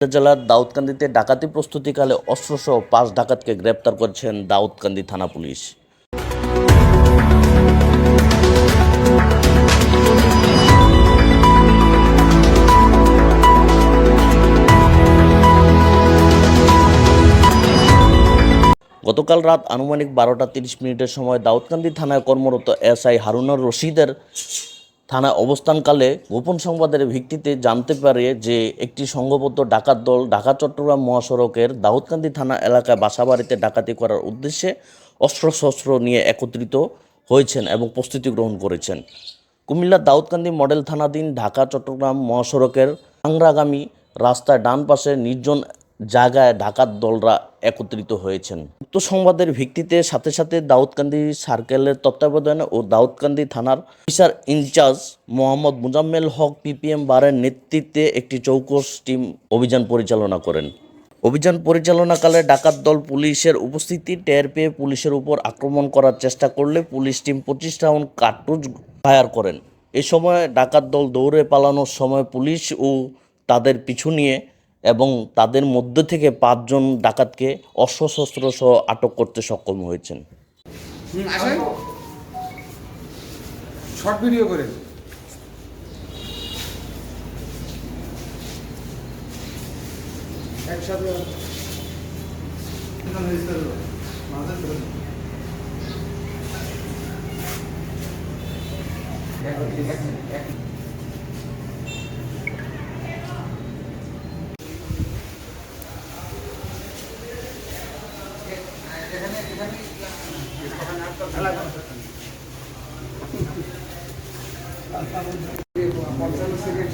জেলার দাউদকান্দিতে ডাকাতি প্রস্তুতিকালে অস্ত্রসহ পাঁচ ডাকাতকে গ্রেপ্তার করেছেন দাউদকান্দি থানা পুলিশ। গতকাল রাত আনুমানিক বারোটা তিরিশ মিনিটের সময় দাউদকান্দি থানায় কর্মরত এসআই হারুনুর রশিদের থানায় অবস্থানকালে গোপন সংবাদের ভিত্তিতে জানতে পারে যে একটি সংঘবদ্ধ ডাকাত দল ঢাকা চট্টগ্রাম মহাসড়কের দাউদকান্দি থানা এলাকায় বাসাবাড়িতে ডাকাতি করার উদ্দেশ্যে অস্ত্রশস্ত্র নিয়ে একত্রিত হয়েছেন এবং প্রস্তুতি গ্রহণ করেছেন। কুমিল্লার দাউদকান্দি মডেল থানাধীন ঢাকা চট্টগ্রাম মহাসড়কের আংরাগামী রাস্তায় ডান পাশে নির্জন জায়গায় ডাকাত দলরা একত্রিত হয়েছেন। উক্ত সংবাদের ভিত্তিতে সাথে সাথে দাউদকান্দি সার্কেলের তত্ত্বাবধানে ও দাউদকান্দি থানার officer incharge Mohammad Mujammel Haque PPM বারের নেতৃত্বে একটি চৌকস টিম অভিযান পরিচালনা করেন। অভিযান পরিচালনাকালে ডাকাত দল পুলিশের উপস্থিতি টের পেয়ে পুলিশের উপর আক্রমণ করার চেষ্টা করলে পুলিশ টিম পঁচিশ রাউন্ড কার্টুজ ফায়ার করেন। এ সময় ডাকাত দল দৌড়ে পালানোর সময় পুলিশ ও তাদের পিছু নিয়ে এবং তাদের মধ্যে থেকে পাঁচজন ডাকাতকে অস্ত্রশস্ত্র সহ আটক করতে সক্ষম হয়েছেন। শর্ট ভিডিও করে। পঞ্চান্ন সেকেন্ড